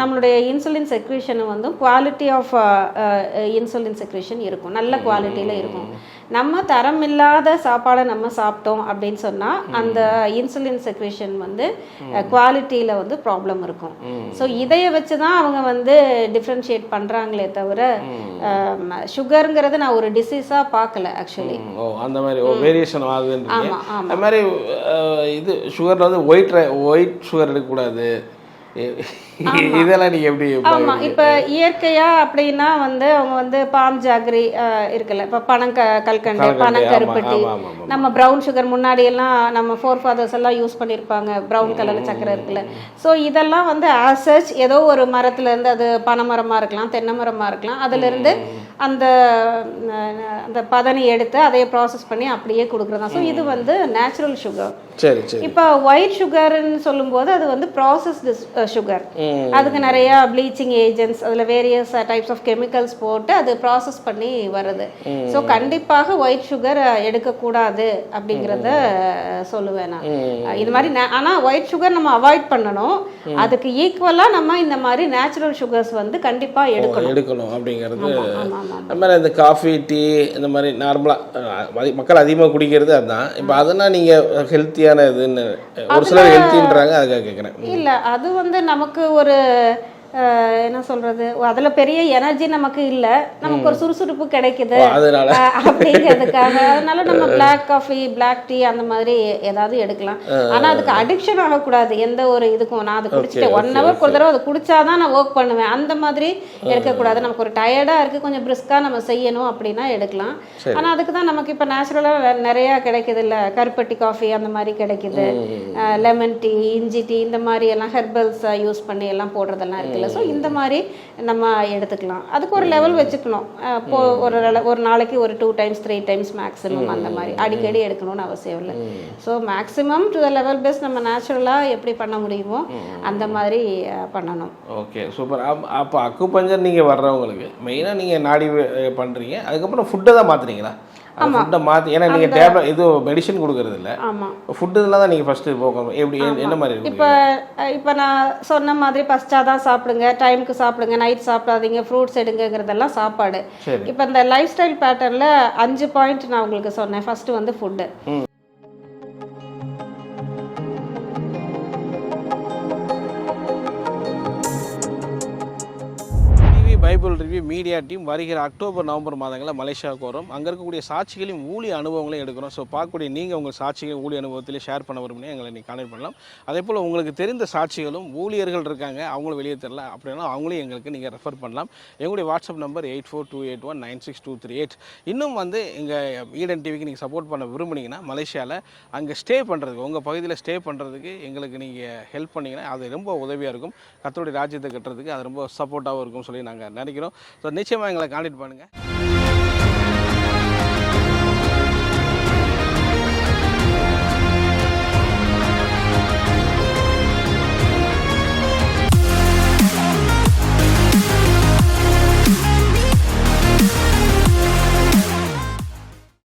நம்மளுடைய இன்சுலின் செக்ரேஷன் வந்து குவாலிட்டி ஆஃப் இன்சுலின் செக்ரேஷன் இருக்கும். நல்ல குவாலிட்டியில் இருக்கும். நம்ம தரம் இல்லாத சாப்பாடை நம்ம சாப்பிட்டோம் அப்படின்னு சொன்னால் அந்த இன்சுலின் செக்ரேஷன் வந்து குவாலிட்டியில் வந்து ப்ராப்ளம் இருக்கும். ஸோ இதைய வச்சு தான் அவங்க வந்து டிஃப்ரென்ஷியேட் பண்ணுறாங்களே தவிர சுகருங்கிறது நான் ஒரு டிசீஸாக பார்க்கல ஆக்சுவலி ஓ அந்த மாதிரி வேரியேஷன் ஆகுதுன்றீங்க. ஆமா ஆமா. அது மாதிரி இது சுகரில் வந்து ஒயிட் ஒயிட் சுகர் எடுக்கக்கூடாது. இதெல்லாம் நீங்கள் எப்படி ஆமா. இப்ப இயற்கையா அப்படின்னா வந்து அவங்க வந்து பாம் ஜாகரி இருக்குல்ல. இப்ப பனங்க கல்கண்டு கல்கண்டு, பனங்கருப்பட்டி. நம்ம ப்ரௌன் சுகர் முன்னாடி எல்லாம் நம்ம ஃபோர் ஃபாதர்ஸ் எல்லாம் யூஸ் பண்ணியிருப்பாங்க ப்ரௌன் கலர் சக்கரை இருக்குல்ல. ஸோ இதெல்லாம் வந்து ஆசச் ஏதோ ஒரு மரத்துல இருந்து அது பனைமரமா இருக்கலாம் தென்னை மரமா இருக்கலாம். அதுல இருந்து அந்த அந்த பதனி எடுத்து அதையே ப்ராசஸ் பண்ணி அப்படியே கொடுக்குறதா ஸோ இது வந்து நேச்சுரல் சுகர் இப்போ ஒயிட் சுகர்னு சொல்லும்போது அது வந்து ப்ராசஸ்டு சுகர் அதுக்கு நிறைய ப்ளீச்சிங் ஏஜென்ட்ஸ் அதில் வேரியஸ் டைப்ஸ் ஆஃப் கெமிக்கல்ஸ் போட்டு அது ப்ராசஸ் பண்ணி வருது ஸோ கண்டிப்பாக ஒயிட் சுகர் எடுக்கக்கூடாது அப்படிங்கிறத அஹ், சொல்லுவேன் நான். இது மாதிரி நே- ஆனா ஒயிட் சுகர் நம்ம அவாய்ட் பண்ணணும். அதுக்கு ஈக்குவலாக நம்ம இந்த மாதிரி நேச்சுரல் சுகர்ஸ் வந்து கண்டிப்பா எடுக்கணும். எடுக்கணும் அப்படிங்கிறது அது மாதிரி இந்த காஃபி டீ இந்த மாதிரி நார்மலாக மக்கள் அதிகமாக குடிக்கிறது அதுதான் இப்போ அதெல்லாம் நீங்கள் ஹெல்த்தியான இதுன்னு ஒரு சிலர் ஹெல்த்தின்றாங்க அதுக்காக கேட்குறேன் இல்ல அது வந்து நமக்கு ஒரு என்ன சொல்றது? அதுல பெரிய எனர்ஜி நமக்கு இல்ல. நமக்கு ஒரு சுறுசுறுப்பு கிடைக்குது. அப்படிங்கிறதுக்காக. அதனால நம்ம பிளாக் காஃபி பிளாக் டீ அந்த மாதிரி ஏதாவது எடுக்கலாம். ஆனா அதுக்கு அடிக்ஷன் ஆகக்கூடாது. எந்த ஒரு இதுக்கும் நான் அதை குடிச்சிட்டேன் ஒன் ஹவர் ஒரு தடவை அதை குடிச்சாதான் நான் ஒர்க் பண்ணுவேன். அந்த மாதிரி எடுக்கக்கூடாது. நமக்கு ஒரு டயர்டா இருக்கு. கொஞ்சம் பிரிஸ்கா நம்ம செய்யணும் அப்படின்னா எடுக்கலாம். ஆனா அதுக்கு தான் நமக்கு இப்ப நேச்சுரலா நிறைய கிடைக்குது இல்ல. கருப்பட்டி காஃபி அந்த மாதிரி கிடைக்குது. லெமன் டீ இஞ்சி டீ இந்த மாதிரி எல்லாம் ஹெர்பல்ஸ் யூஸ் பண்ணி எல்லாம் போடுறதெல்லாம் இருக்குல்ல ஸோ இந்த மாதிரி நம்ம எடுத்துக்கலாம். அதுக்கு ஒரு லெவல் வச்சுக்கணும். இப்போ ஒரு ஒரு நாளைக்கு ஒரு two times three times maximum அந்த மாதிரி. அடிக்கடி எடுக்கணும்னு அவசியம் இல்லை. So maximum to the level best நம்ம நேச்சுரலாக எப்படி பண்ண முடியுமோ அந்த மாதிரி பண்ணணும். ஓகே சூப்பர் அப்போ அக்கு பஞ்சர் நீங்கள் வர்றவங்களுக்கு மெயினாக நீங்கள் நாடி அஹ், பண்றீங்க. அதுக்கப்புறம் ஃபுட்டை தான் மாற்றுறீங்களா ஃபுட்டை மாற்றி ஏன்னா நீங்கள் டேப்லெட் இது மெடிசன் கொடுக்கறது இல்லை ஆமாம் ஃபுட்டு இதெல்லாம் தான் நீங்கள் ஃபஸ்ட்டு போகணும் எப்படி என்ன- மாதிரி இப்போ இப்போ நான் சொன்ன மாதிரி ஃபஸ்ட்டாக தான் சாப்பிடுங்க டைமுக்கு சாப்பிடுங்க நைட் சாப்பிடாதீங்க ஃப்ரூட்ஸ் எடுங்கிறதெல்லாம் சாப்பாடு. இப்போ இந்த லைஃப் ஸ்டைல் பேட்டர்னில் அஞ்சு பாயிண்ட் நான் உங்களுக்கு சொன்னேன். ஃபர்ஸ்ட் வந்து food Bible review media team வருகிற அக்டோபர் நவம்பர் மாதங்களில் மலேசியாவுக்கு வரும். அங்கே இருக்கக்கூடிய சாட்சிகளையும் ஊழிய அனுபவங்களையும் எடுக்கிறோம் ஸோ பார்க்கக்கூடிய நீங்கள் உங்கள் சாட்சிகள் ஊழிய அனுபவத்திலே ஷேர் பண்ண விரும்பினா எங்களை நீங்கள் கான்டெக்ட் பண்ணலாம். அதே போல் உங்களுக்கு தெரிந்த சாட்சிகளும் ஊழியர்கள் இருக்காங்க. அவங்களும் வெளியே தெரில அப்படின்னா அவங்களையும் எங்களுக்கு நீங்கள் ரெஃபர் பண்ணலாம். எங்களுடைய WhatsApp number eight four two eight one nine six two three eight இன்னும் வந்து எங்கள் ஈடன் டிவிக்கு நீங்கள் சப்போர்ட் பண்ண விரும்புனீங்கன்னா மலேசியாவில் அங்கே ஸ்டே பண்ணுறதுக்கு உங்கள் பகுதியில் ஸ்டே பண்ணுறதுக்கு எங்களுக்கு நீங்கள் ஹெல்ப் பண்ணிங்கன்னா அது ரொம்ப உதவியாக இருக்கும். கத்தோடைய ராஜ்யத்தை கட்டுறதுக்கு அது ரொம்ப சப்போர்ட்டாகவும் இருக்கும் சொல்லி நாங்கள் நினைக்கிறோம். ஸோ நிச்சயமாக எங்களை காண்டக்ட் பண்ணுங்கள்